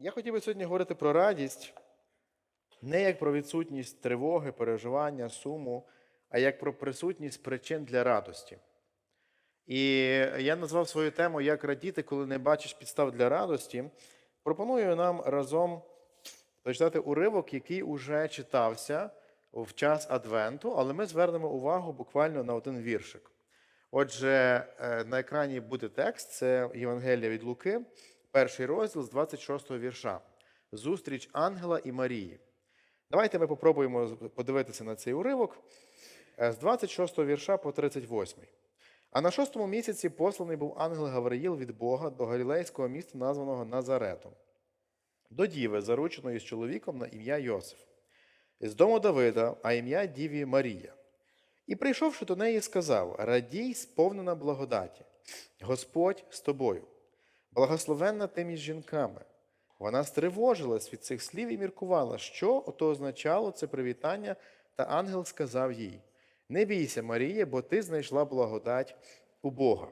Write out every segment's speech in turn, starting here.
Я хотів би сьогодні говорити про радість не як про відсутність тривоги, переживання, суму, а як про присутність причин для радості. І я назвав свою тему Як радіти, коли не бачиш підстав для радості. Пропоную нам разом прочитати уривок, який уже читався в час Адвенту, але ми звернемо увагу буквально на один віршик. Отже, е, на екрані буде текст, це Євангелія від Луки, перший розділ з 26 вірша. Зустріч ангела і Марії. Давайте ми попробуємо подивитися на цей уривок е, з 26 вірша по 38. А на шостому місяці посланий був ангел Гавриїл від Бога до галілейського міста, названого Назаретом, до діви, зарученої з чоловіком на ім'я Йосиф, з дому Давида, а ім'я Діві Марія. І прийшовши до неї, сказав: Радій, сповнена благодаті, Господь з тобою, благословенна ти між жінками. Вона стривожилась від цих слів і міркувала, що ото означало це привітання, та ангел сказав їй: Не бійся, Марія, бо ти знайшла благодать у Бога.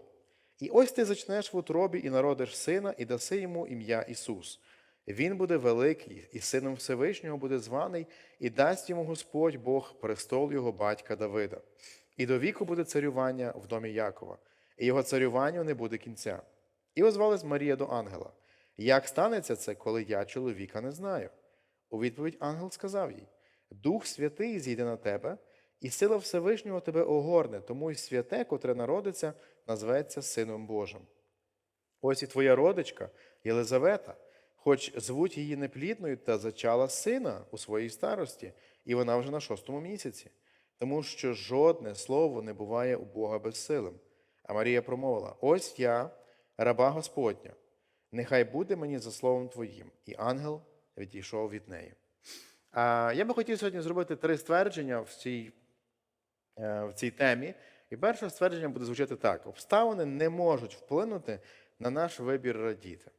І ось ти зачнеш в утробі і народиш сина, і даси йому ім'я Ісус. Він буде великий, і сином Всевишнього буде званий, і дасть йому Господь Бог престол його батька Давида. І до віку буде царювання в домі Якова, і його царюванню не буде кінця. І озвалась Марія до ангела. Як станеться це, коли я чоловіка не знаю? У відповідь ангел сказав їй: Дух Святий зійде на тебе, і сила Всевишнього тебе огорне, тому й святе, котре народиться, назветься Сином Божим. Ось і твоя родичка Єлизавета, хоч звуть її неплідною, та зачала сина у своїй старості, і вона вже на шостому місяці, тому що жодне слово не буває у Бога безсилим. А Марія промовила: Ось я, раба Господня, нехай буде мені за словом Твоїм. І ангел відійшов від неї. Я би хотів сьогодні зробити три ствердження в цій, е, в цій темі. І перше ствердження буде звучати так: обставини не можуть вплинути на наш вибір радіти.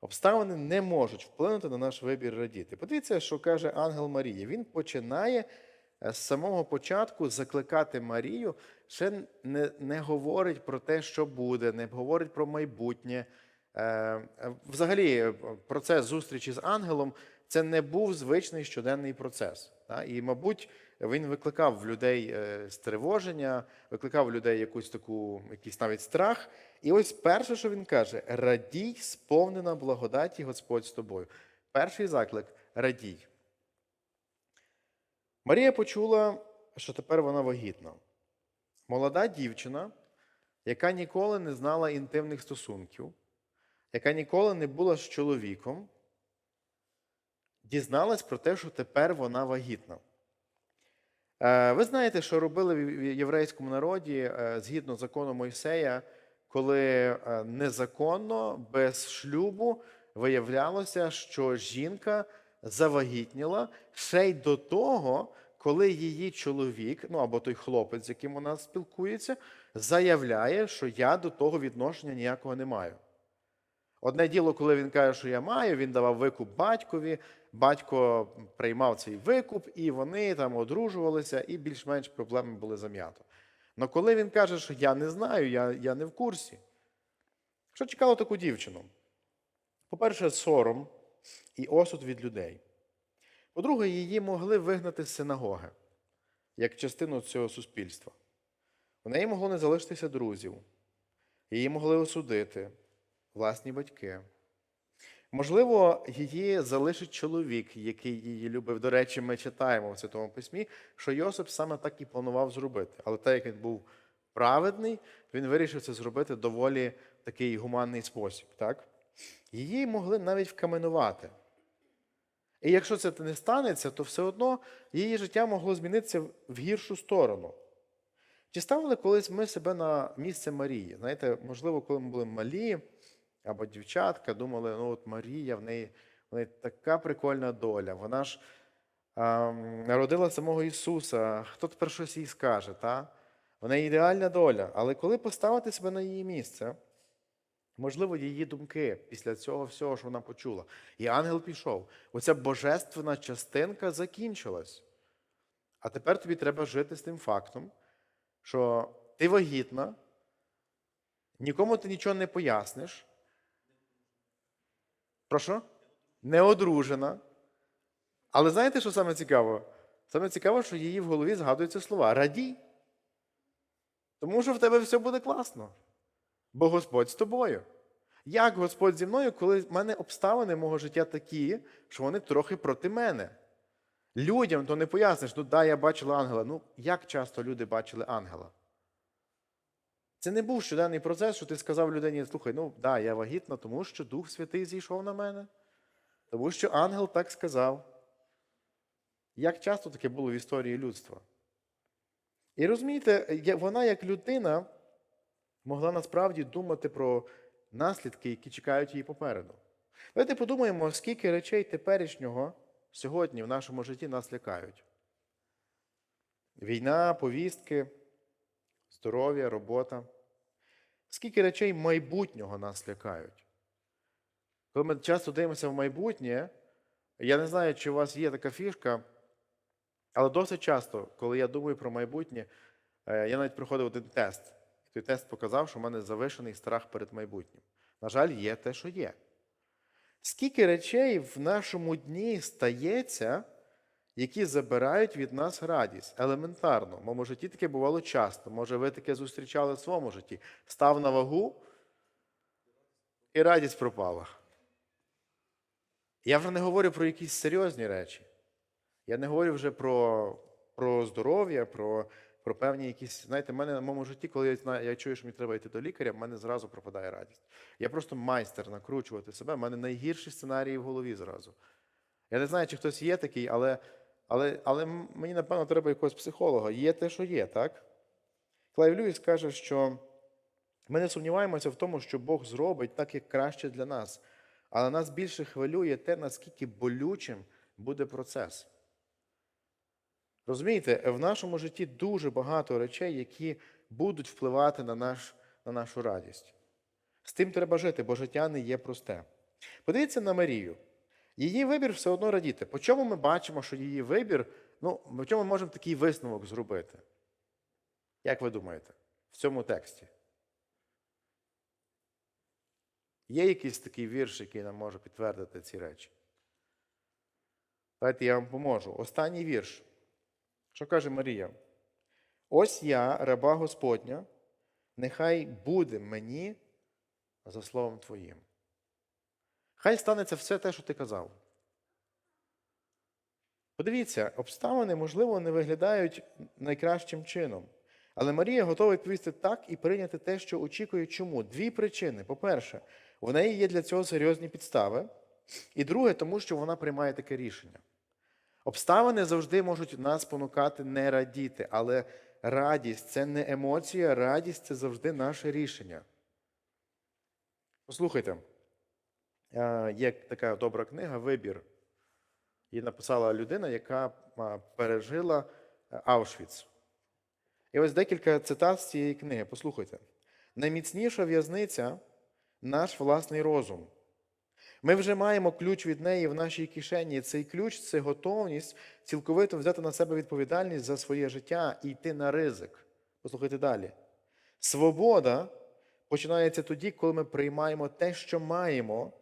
Обставини не можуть вплинути на наш вибір радіти. Подивіться, що каже ангел Марії. Він починає з самого початку закликати Марію, ще не, не говорить про те, що буде, не говорить про майбутнє. Е, е, Взагалі, е, процес зустрічі з ангелом це не був звичний щоденний процес. І, мабуть, він викликав в людей е, стривоження, викликав в людей якусь таку, якийсь навіть страх. І ось перше, що він каже: радій, сповнена благодаті Господь з тобою. Перший заклик радій. Марія почула, що тепер вона вагітна. Молода дівчина, яка ніколи не знала інтимних стосунків, яка ніколи не була з чоловіком, дізналась про те, що тепер вона вагітна. Е, Ви знаєте, що робили в єврейському народі е, згідно закону Мойсея, коли е, незаконно, без шлюбу виявлялося, що жінка завагітніла ще й до того, коли її чоловік, ну або той хлопець, з яким вона спілкується, заявляє, що я до того відношення ніякого не маю. Одне діло, коли він каже, що я маю, він давав викуп батькові, батько приймав цей викуп, і вони там одружувалися, і більш-менш проблеми були зам'ято. Але коли він каже, що я не знаю, я, я не в курсі, що чекало таку дівчину? По-перше, сором і осуд від людей. По-друге, її могли вигнати з синагоги як частину цього суспільства. У неї могло не залишитися друзів, її могли осудити власні батьки. Можливо, її залишить чоловік, який її любив. До речі, ми читаємо в Святому Письмі, що Йосип саме так і планував зробити. Але так як він був праведний, він вирішив це зробити доволі такий гуманний спосіб. Так? Її могли навіть вкаменувати. І якщо це не станеться, то все одно її життя могло змінитися в гіршу сторону. Чи ставили колись ми себе на місце Марії? Знаєте, можливо, коли ми були малі або дівчатка, думали, ну от Марія, в неї, в неї така прикольна доля. Вона ж а, народила самого Ісуса. Хто тепер щось їй скаже? Та? В неї ідеальна доля. Але коли поставити себе на її місце, можливо, її думки після цього всього, що вона почула. І ангел пішов. Оця божественна частинка закінчилась. А тепер тобі треба жити з тим фактом, що ти вагітна, нікому ти нічого не поясниш. Прошу? не одружена. Але знаєте, що саме цікаво? Саме цікаво, що її в голові згадуються слова Радій. Тому що в тебе все буде класно. Бо Господь з тобою. Як Господь зі мною, коли в мене обставини мого життя такі, що вони трохи проти мене? Людям то не поясниш, ну да, я бачила ангела. Ну, як часто люди бачили ангела? Це не був щоденний процес, що ти сказав людині, слухай, ну да, я вагітна, тому що Дух Святий зійшов на мене. Тому що ангел так сказав. Як часто таке було в історії людства? І розумієте, вона як людина могла насправді думати про наслідки, які чекають її попереду. Давайте подумаємо, скільки речей теперішнього сьогодні в нашому житті нас лякають. Війна, повістки, здоров'я, робота. Скільки речей майбутнього нас лякають? Коли ми часто дивимося в майбутнє, я не знаю, чи у вас є така фішка, але досить часто, коли я думаю про майбутнє, е, я навіть проходив один тест. Той тест показав, що в мене завишений страх перед майбутнім. На жаль, є те, що є. Скільки речей в нашому дні стається, які забирають від нас радість елементарно. В моєму житті таке бувало часто. Може, ви таке зустрічали в своєму житті. Став на вагу, і радість пропала. Я вже не говорю про якісь серйозні речі. Я не говорю вже про, про здоров'я, про, про певні якісь. Знаєте, в мене на моєму житті, коли я знаю, я чую, що мені треба йти до лікаря, в мене зразу пропадає радість. Я просто майстер накручувати себе. В мене найгірші сценарії в голові зразу. Я не знаю, чи хтось є такий, але, але, але мені, напевно, треба якогось психолога. Є те, що є, так? Клайв Льюіс каже, що ми не сумніваємося в тому, що Бог зробить так, як краще для нас. Але нас більше хвилює те, наскільки болючим буде процес. Розумієте, в нашому житті дуже багато речей, які будуть впливати на, наш, на нашу радість. З тим треба жити, бо життя не є просте. Подивіться на Марію. Її вибір все одно радіти. По чому ми бачимо, що її вибір, ну, по чому ми можемо такий висновок зробити? Як ви думаєте, в цьому тексті? Є якийсь такий вірш, який нам може підтвердити ці речі? Давайте я вам поможу. Останній вірш. Що каже Марія? Ось я, раба Господня, нехай буде мені за словом Твоїм. Хай станеться все те, що ти казав. Подивіться, обставини, можливо, не виглядають найкращим чином. Але Марія готова відповісти так і прийняти те, що очікує. Чому? Дві причини. По-перше, в неї є для цього серйозні підстави. І друге, тому що вона приймає таке рішення. Обставини завжди можуть нас спонукати не радіти, але радість це не емоція, радість це завжди наше рішення. Послухайте, е, є така добра книга Вибір. Її написала людина, яка пережила е, Аушвіц. І ось декілька цитат з цієї книги. Послухайте. Найміцніша в'язниця наш власний розум. Ми вже маємо ключ від неї в нашій кишені. Цей ключ це готовність цілковито взяти на себе відповідальність за своє життя і йти на ризик. Послухайте далі. Свобода починається тоді, коли ми приймаємо те, що маємо,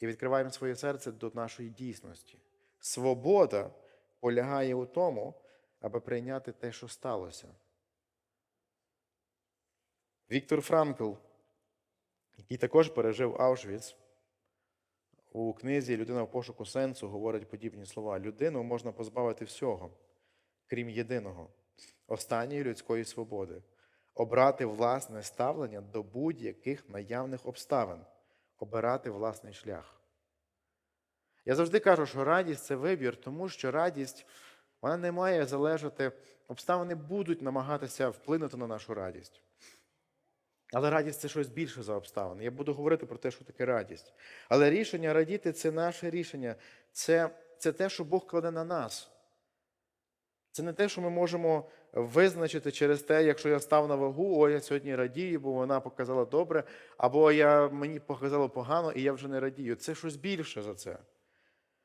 і відкриваємо своє серце до нашої дійсності. Свобода полягає у тому, аби прийняти те, що сталося. Віктор Франкл, який також пережив Аушвіц, у книзі Людина в пошуку сенсу говорить подібні слова. Людину можна позбавити всього, крім єдиного, останньої людської свободи, обрати власне ставлення до будь-яких наявних обставин, обирати власний шлях. Я завжди кажу, що радість це вибір, тому що радість вона не має залежати, обставини будуть намагатися вплинути на нашу радість. Але радість це щось більше за обставини. Я буду говорити про те, що таке радість. Але рішення радіти це наше рішення. Це, це те, що Бог кладе на нас. Це не те, що ми можемо визначити через те, якщо я став на вагу, о, я сьогодні радію, бо вона показала добре, або я, мені показало погано, і я вже не радію. Це щось більше за це.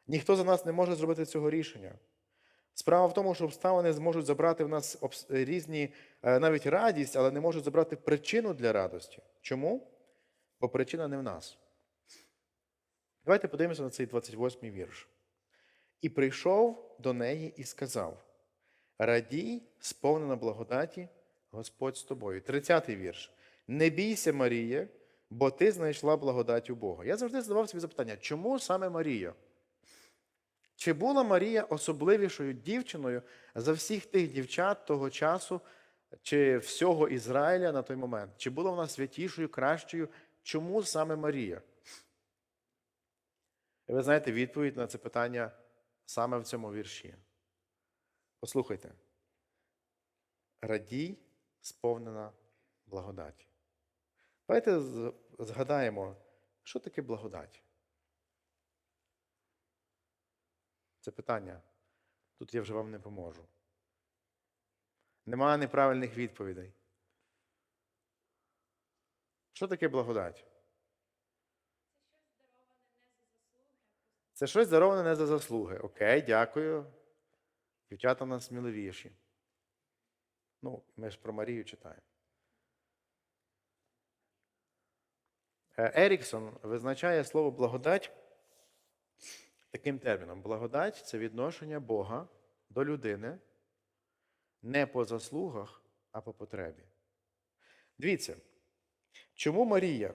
Ніхто за нас не може зробити цього рішення. Справа в тому, що обставини зможуть забрати в нас різні е, навіть радість, але не можуть забрати причину для радості. Чому? Бо причина не в нас. Давайте подивимося на цей 28-й вірш. І прийшов до неї і сказав: Радій, сповнена благодаті, Господь з тобою. 30-й вірш. Не бійся, Марія, бо ти знайшла благодать у Бога. Я завжди задавав собі запитання, чому саме Марія? Чи була Марія особливішою дівчиною за всіх тих дівчат того часу, чи всього Ізраїля на той момент? Чи була вона святішою, кращою? Чому саме Марія? І ви знаєте відповідь на це питання саме в цьому вірші. Послухайте. Радій, сповнена благодаті. Давайте згадаємо, що таке благодать. Це питання. Тут я вже вам не поможу. Немає неправильних відповідей. Що таке благодать? Це щось дароване не за заслуги. Окей, дякую. Дівчата в нас сміливіші. Ну, ми ж про Марію читаємо. Е, Еріксон визначає слово благодать таким терміном. Благодать це відношення Бога до людини не по заслугах, а по потребі. Дивіться, чому Марія?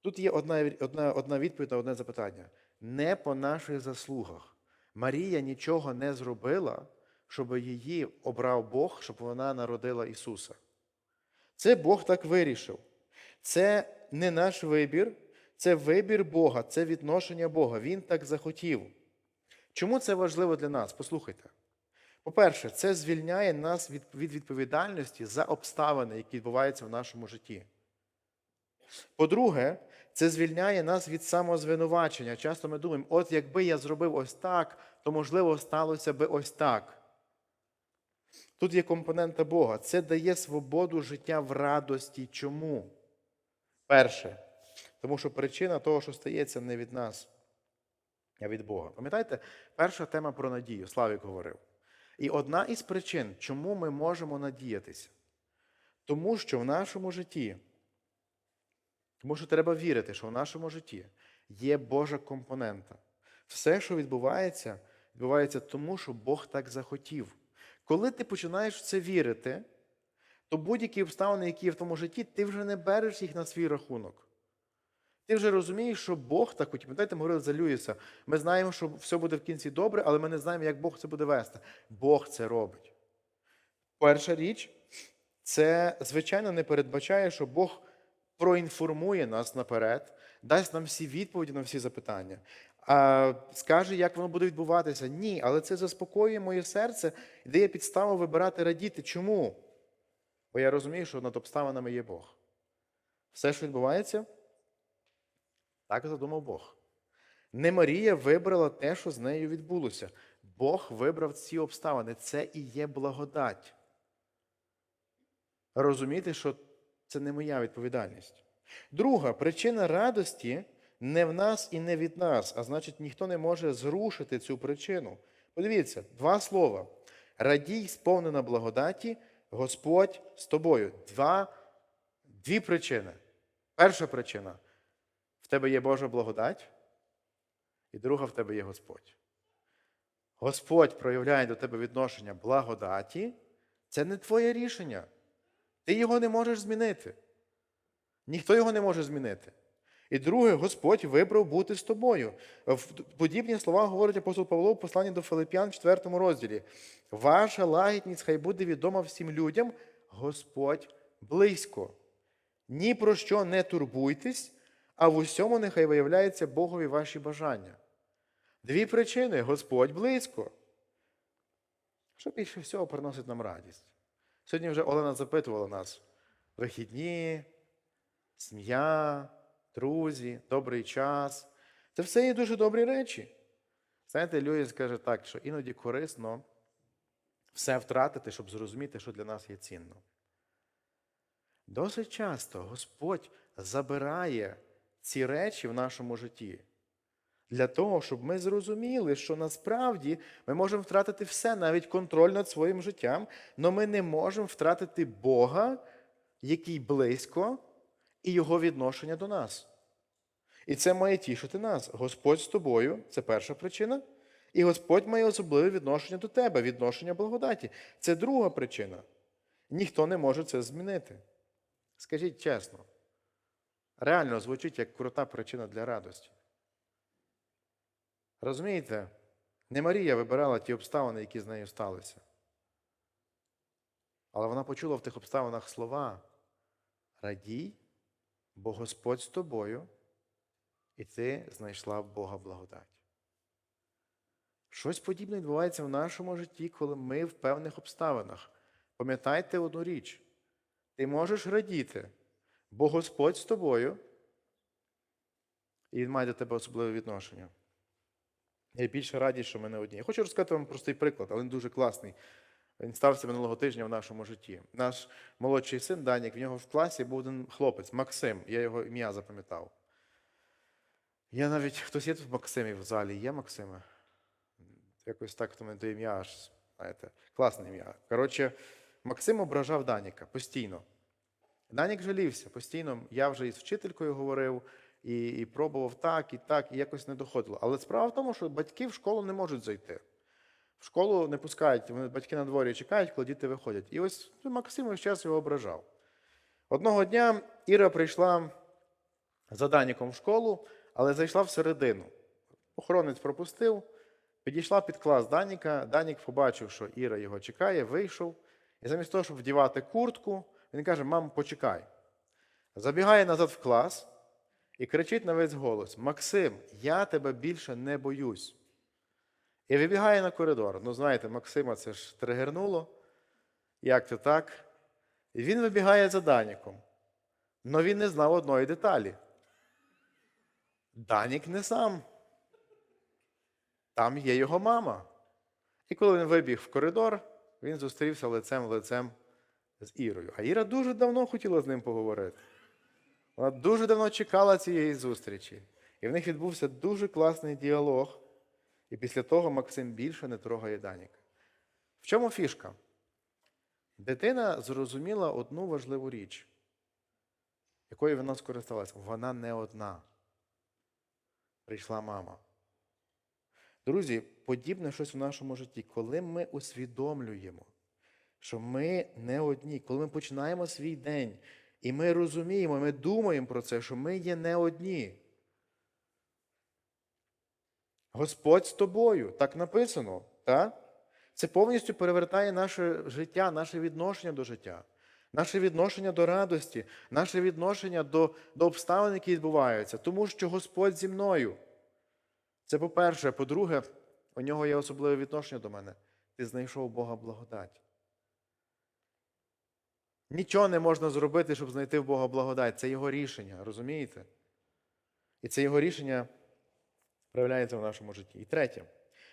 Тут є одна, одна, одна відповідь на одне запитання. Не по наших заслугах. Марія нічого не зробила, щоб її обрав Бог, щоб вона народила Ісуса. Це Бог так вирішив. Це не наш вибір, це вибір Бога, це відношення Бога. Він так захотів. Чому це важливо для нас? Послухайте. По-перше, це звільняє нас від від відповідальності за обставини, які відбуваються в нашому житті. По-друге, це звільняє нас від самозвинувачення. Часто ми думаємо, от якби я зробив ось так, то можливо сталося би ось так. Тут є компонента Бога. Це дає свободу життя в радості. Чому? Перше, тому що причина того, що стається не від нас, а від Бога. Пам'ятаєте, перша тема про надію, Славік говорив. І одна із причин, чому ми можемо надіятися, тому що в нашому житті, тому що треба вірити, що в нашому житті є Божа компонента. Все, що відбувається, відбувається тому, що Бог так захотів. Коли ти починаєш в це вірити, то будь-які обставини, які є в тому житті, ти вже не береш їх на свій рахунок. Ти вже розумієш, що Бог так хотів. Пам'ятаєте, ми говорили за Люїса. Ми знаємо, що все буде в кінці добре, але ми не знаємо, як Бог це буде вести. Бог це робить. Перша річ, це, звичайно, не передбачає, що Бог проінформує нас наперед, дасть нам всі відповіді на всі запитання. А скаже, як воно буде відбуватися. Ні, але це заспокоює моє серце і дає підставу вибирати радіти. Чому? Бо я розумію, що над обставинами є Бог. Все, що відбувається, так задумав Бог. Не Марія вибрала те, що з нею відбулося. Бог вибрав ці обставини. Це і є благодать. Розуміти, що це не моя відповідальність. Друга причина радості не в нас і не від нас, а значить, ніхто не може зрушити цю причину. Подивіться, два слова. Радій, сповнена благодаті, Господь з тобою. Два, Дві причини. Перша причина тебе є Божа благодать, і друга в тебе є Господь. Господь проявляє до тебе відношення благодаті, це не твоє рішення. Ти його не можеш змінити. Ніхто його не може змінити. І друге, Господь вибрав бути з тобою. Подібні слова говорить апостол Павло в посланні до Филип'ян в 4 розділі. Ваша лагідність хай буде відома всім людям, Господь близько. Ні про що не турбуйтесь, а в усьому нехай виявляється Богові ваші бажання. Дві причини Господь близько. Що більше всього приносить нам радість? Сьогодні вже Олена запитувала нас: вихідні, сім'я, друзі, добрий час. Це все є дуже добрі речі. Знаєте, Люїс каже так, що іноді корисно все втратити, щоб зрозуміти, що для нас є цінно. Досить часто Господь забирає ці речі в нашому житті для того, щоб ми зрозуміли, що насправді ми можемо втратити все, навіть контроль над своїм життям, але ми не можемо втратити Бога, який близько, і Його відношення до нас. І це має тішити нас. Господь з тобою це перша причина. І Господь має особливе відношення до тебе, відношення благодаті. Це друга причина. Ніхто не може це змінити. Скажіть чесно, реально звучить як крута причина для радості. Розумієте, не Марія вибирала ті обставини, які з нею сталися. Але вона почула в тих обставинах слова: Радій, бо Господь з тобою, і ти знайшла в Бога благодать. Щось подібне відбувається в нашому житті, коли ми в певних обставинах. Пам'ятайте одну річ: ти можеш радіти, бо Господь з тобою, і Він має до тебе особливе відношення. Я більше радий, що ми не одні. Я хочу розказати вам простий приклад, але він дуже класний. Він стався минулого тижня в нашому житті. Наш молодший син Данік, в нього в класі був один хлопець, Максим. Я його ім'я запам'ятав. Я навіть хтось є тут Максимів в залі, є Максиме? Якось так хто мене до ім'я аж, знаєте, класне ім'я. Коротше, Максим ображав Даніка постійно. Данік жалівся постійно. Я вже із вчителькою говорив, і, і пробував так, і так, і якось не доходило. Але справа в тому, що батьки в школу не можуть зайти. В школу не пускають, вони батьки на дворі чекають, коли діти виходять. І ось Максим весь час його ображав. Одного дня Іра прийшла за Даніком в школу, але зайшла всередину. Охоронець пропустив, підійшла під клас Даніка. Данік побачив, що Іра його чекає, вийшов. І замість того, щоб вдівати куртку, він каже: Мам, почекай. Забігає назад в клас і кричить на весь голос: Максим, я тебе більше не боюсь. І вибігає на коридор. Ну, знаєте, Максима це ж тригернуло. Як це так? І він вибігає за Даніком. Але він не знав одної деталі. Данік не сам. Там є його мама. І коли він вибіг в коридор, він зустрівся лицем в лицем з Ірою. А Іра дуже давно хотіла з ним поговорити. Вона дуже давно чекала цієї зустрічі. І в них відбувся дуже класний діалог. І після того Максим більше не трогає Даніка. В чому фішка? Дитина зрозуміла одну важливу річ, якою вона скористалася. Вона не одна. Прийшла мама. Друзі, подібне щось в нашому житті, коли ми усвідомлюємо, що ми не одні, коли ми починаємо свій день, і ми розуміємо, ми думаємо про це, що ми є не одні. Господь з тобою, так написано. Так? Це повністю перевертає наше життя, наше відношення до життя, наше відношення до радості, наше відношення до, до обставин, які відбуваються, тому що Господь зі мною. Це по-перше. По-друге, у нього є особливе відношення до мене. Ти знайшов Бога благодать. Нічого не можна зробити, щоб знайти в Бога благодать. Це його рішення, розумієте? І це його рішення проявляється в нашому житті. І третє.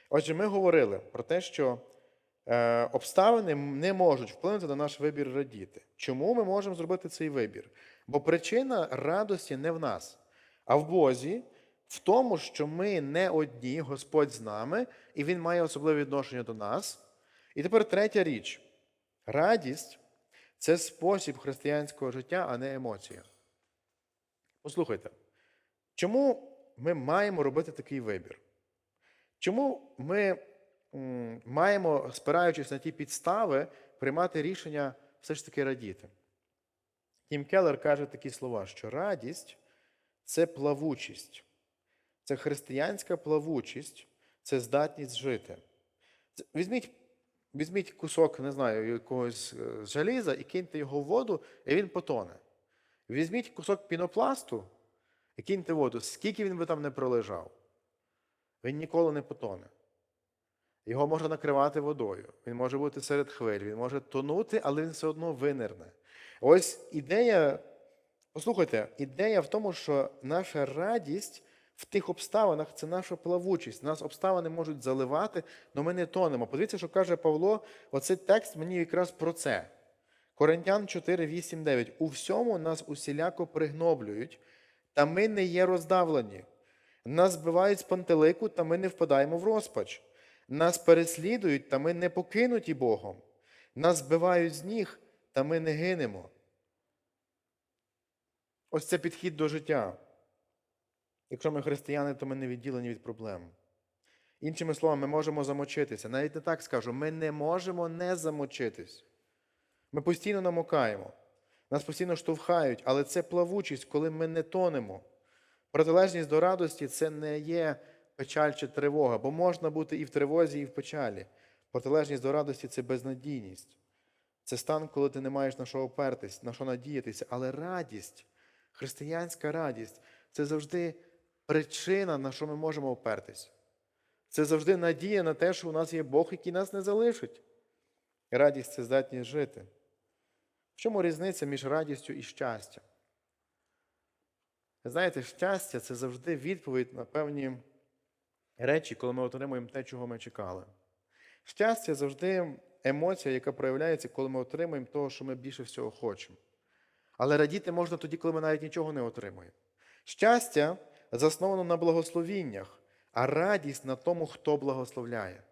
Отже, ми говорили про те, що е, обставини не можуть вплинути на наш вибір радіти. Чому ми можемо зробити цей вибір? Бо причина радості не в нас, а в Бозі, в тому, що ми не одні, Господь з нами, і Він має особливе відношення до нас. І тепер третя річ: радість це спосіб християнського життя, а не емоція. Послухайте, чому ми маємо робити такий вибір? Чому ми маємо, спираючись на ті підстави, приймати рішення все ж таки радіти? Тім Келлер каже такі слова, що радість це плавучість, це християнська плавучість, це здатність жити. Візьміть, візьміть кусок, не знаю, якогось желіза і киньте його в воду, і він потоне. Візьміть кусок пінопласту і киньте воду, скільки він би там не пролежав. Він ніколи не потоне. Його можна накривати водою, він може бути серед хвиль, він може тонути, але він все одно винирне. Ось ідея, послухайте, ідея в тому, що наша радість в тих обставинах це наша плавучість. Нас обставини можуть заливати, але ми не тонемо. Подивіться, що каже Павло, оцей текст мені якраз про це. Коринтян 4, 8, 9. У всьому нас усіляко пригноблюють, та ми не є роздавлені. Нас збивають з пантелику, та ми не впадаємо в розпач. Нас переслідують, та ми не покинуті Богом. Нас збивають з ніг, та ми не гинемо. Ось це підхід до життя. Якщо ми християни, то ми не відділені від проблем. Іншими словами, ми можемо замочитися. Навіть не так скажу, ми не можемо не замочитись. Ми постійно намокаємо, нас постійно штовхають, але це плавучість, коли ми не тонемо. Протилежність до радості це не є печаль чи тривога, бо можна бути і в тривозі, і в печалі. Протилежність до радості це безнадійність. Це стан, коли ти не маєш на що опертись, на що надіятися. Але радість, християнська радість це завжди причина, на що ми можемо опертись. Це завжди надія на те, що у нас є Бог, який нас не залишить. Радість це здатність жити. В чому різниця між радістю і щастям? Знаєте, щастя це завжди відповідь на певні речі, коли ми отримуємо те, чого ми чекали. Щастя завжди емоція, яка проявляється, коли ми отримуємо того, що ми більше всього хочемо. Але радіти можна тоді, коли ми навіть нічого не отримуємо. Щастя засновано на благословіннях, а радість на тому, хто благословляє.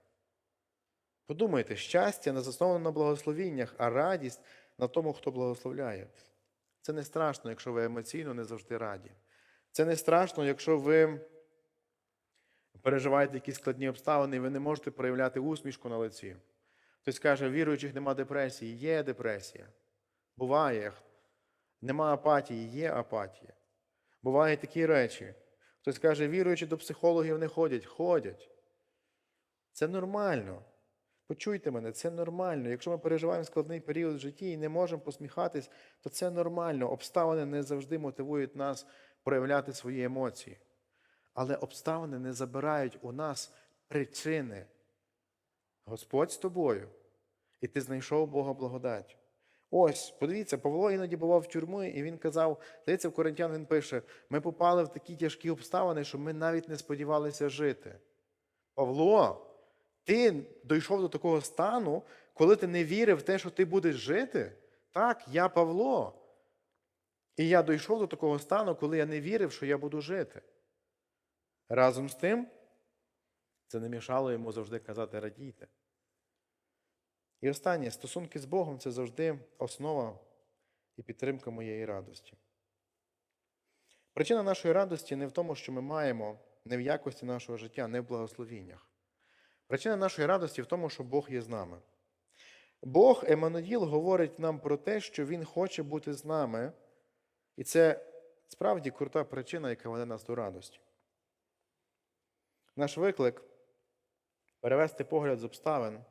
Подумайте, щастя не засновано на благословіннях, а радість на тому, хто благословляє. Це не страшно, якщо ви емоційно не завжди раді. Це не страшно, якщо ви переживаєте якісь складні обставини, і ви не можете проявляти усмішку на лиці. Хтось каже, віруючих нема депресії, є депресія. Буває. Нема апатії, є апатія. Бувають такі речі. Хтось каже, віруючі до психологів не ходять, ходять. Це нормально. Почуйте мене, це нормально. Якщо ми переживаємо складний період в житті і не можемо посміхатись, то це нормально. Обставини не завжди мотивують нас проявляти свої емоції. Але обставини не забирають у нас причини. Господь з тобою, і ти знайшов Бога благодать. Ось, подивіться, Павло іноді бував в тюрмі, і він казав, здається, в Коринтян він пише: ми попали в такі тяжкі обставини, що ми навіть не сподівалися жити. Павло, ти дійшов до такого стану, коли ти не вірив в те, що ти будеш жити? Так, я Павло. І я дійшов до такого стану, коли я не вірив, що я буду жити. Разом з тим, це не мішало йому завжди казати радійте. І останнє, стосунки з Богом це завжди основа і підтримка моєї радості. Причина нашої радості не в тому, що ми маємо, не в якості нашого життя, не в благословіннях. Причина нашої радості в тому, що Бог є з нами. Бог, Еммануїл, говорить нам про те, що Він хоче бути з нами, і це справді крута причина, яка веде нас до радості. Наш виклик перевести погляд з обставин,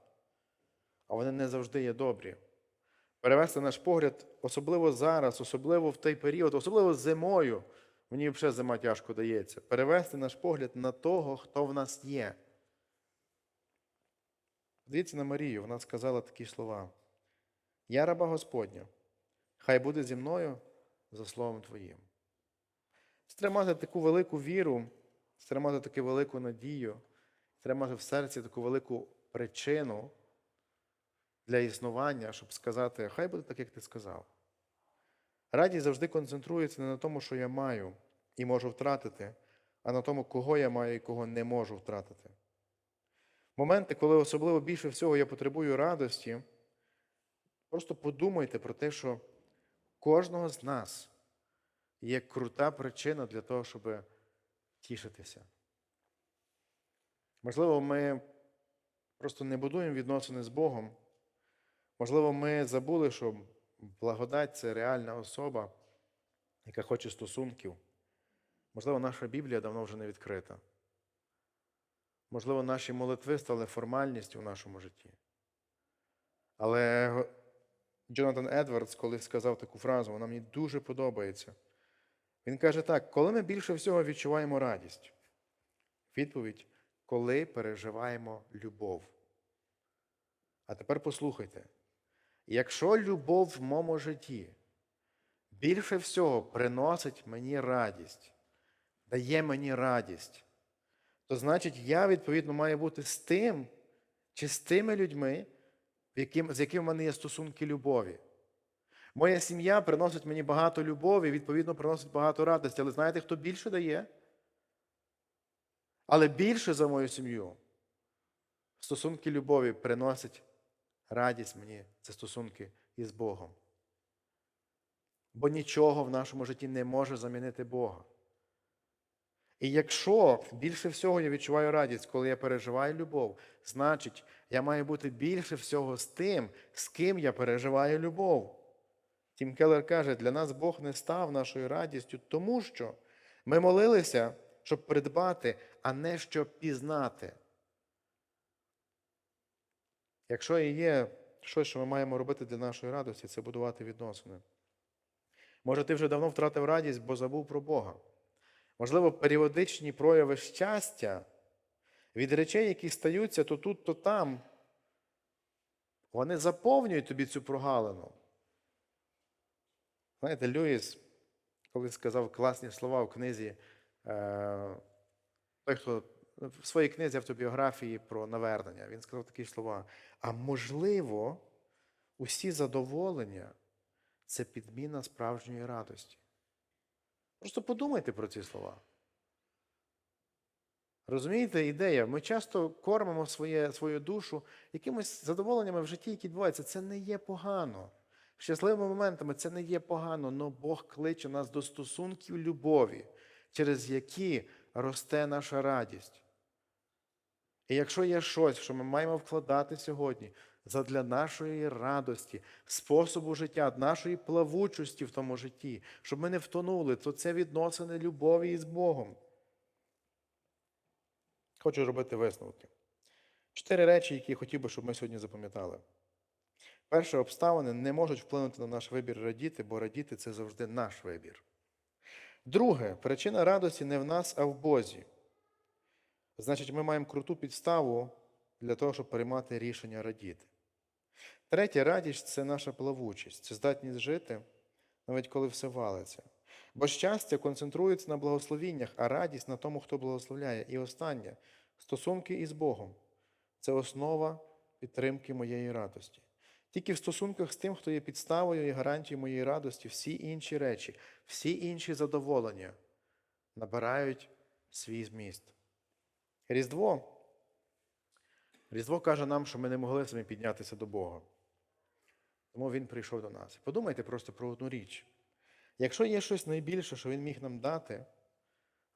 а вони не завжди є добрі. Перевести наш погляд, особливо зараз, особливо в той період, особливо зимою. Мені взагалі зима тяжко дається. Перевести наш погляд на того, хто в нас є. Дивіться на Марію, вона сказала такі слова: Я раба Господня, хай буде зі мною за словом Твоїм. Стримати таку велику віру, стримати таку велику надію, тримати в серці таку велику причину для існування, щоб сказати, хай буде так, як ти сказав. Радість завжди концентрується не на тому, що я маю і можу втратити, а на тому, кого я маю і кого не можу втратити. Моменти, коли особливо більше всього я потребую радості, просто подумайте про те, що кожного з нас є крута причина для того, щоб тішитися. Можливо, ми просто не будуємо відносини з Богом. Можливо, ми забули, що благодать це реальна особа, яка хоче стосунків. Можливо, наша Біблія давно вже не відкрита. Можливо, наші молитви стали формальністю в нашому житті. Але Джонатан Едвардс колись сказав таку фразу, вона мені дуже подобається. Він каже так: коли ми більше всього відчуваємо радість? Відповідь, коли переживаємо любов. А тепер послухайте: якщо любов в моєму житті більше всього приносить мені радість, дає мені радість, то значить я, відповідно, маю бути з тим чи з тими людьми, з якими в мене є стосунки любові. Моя сім'я приносить мені багато любові, відповідно, приносить багато радості. Але знаєте, хто більше дає? Але більше за мою сім'ю. Стосунки любові приносять радість мені. Це стосунки із Богом. Бо нічого в нашому житті не може замінити Бога. І якщо більше всього я відчуваю радість, коли я переживаю любов, значить, я маю бути більше всього з тим, з ким я переживаю любов. Тім Келлер каже, для нас Бог не став нашою радістю, тому що ми молилися, щоб придбати, а не щоб пізнати. Якщо і є щось, що ми маємо робити для нашої радості, це будувати відносини. Може, ти вже давно втратив радість, бо забув про Бога. Можливо, періодичні прояви щастя від речей, які стаються то тут, то там, вони заповнюють тобі цю прогалину. Знаєте, Люїс, коли сказав класні слова в книзі, е, той, хто в своїй книзі автобіографії про навернення, він сказав такі слова. А можливо, усі задоволення це підміна справжньої радості. Просто подумайте про ці слова. Розумієте, ідея? Ми часто кормимо своє, свою душу якимись задоволеннями в житті, які відбуваються. Це не є погано. Щасливими моментами це не є погано, але Бог кличе нас до стосунків любові, через які росте наша радість. І якщо є щось, що ми маємо вкладати сьогодні задля нашої радості, способу життя, нашої плавучості в тому житті, щоб ми не втонули, то це відносини любові із Богом. Хочу робити висновки. Чотири речі, які я хотів би, щоб ми сьогодні запам'ятали. Перше, обставини не можуть вплинути на наш вибір радіти, бо радіти це завжди наш вибір. Друге, причина радості не в нас, а в Бозі. Значить, ми маємо круту підставу для того, щоб приймати рішення радіти. Третє, радість це наша плавучість, це здатність жити, навіть коли все валиться. Бо щастя концентрується на благословіннях, а радість на тому, хто благословляє. І останнє стосунки із Богом це основа підтримки моєї радості. Тільки в стосунках з тим, хто є підставою і гарантією моєї радості, всі інші речі, всі інші задоволення набирають свій зміст. Різдво. Різдво каже нам, що ми не могли самі піднятися до Бога. Тому Він прийшов до нас. Подумайте просто про одну річ. Якщо є щось найбільше, що Він міг нам дати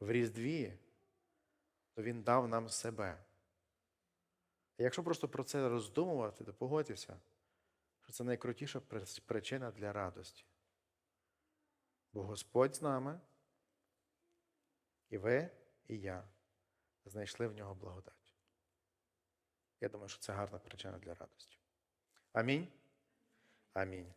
в Різдві, то Він дав нам себе. Якщо просто про це роздумувати, то погодьтеся, що це найкрутіша причина для радості. Бо Господь з нами, і ви, і я знайшли в нього благодать. Я думаю, що це гарна причина для радості. Амінь. Амінь.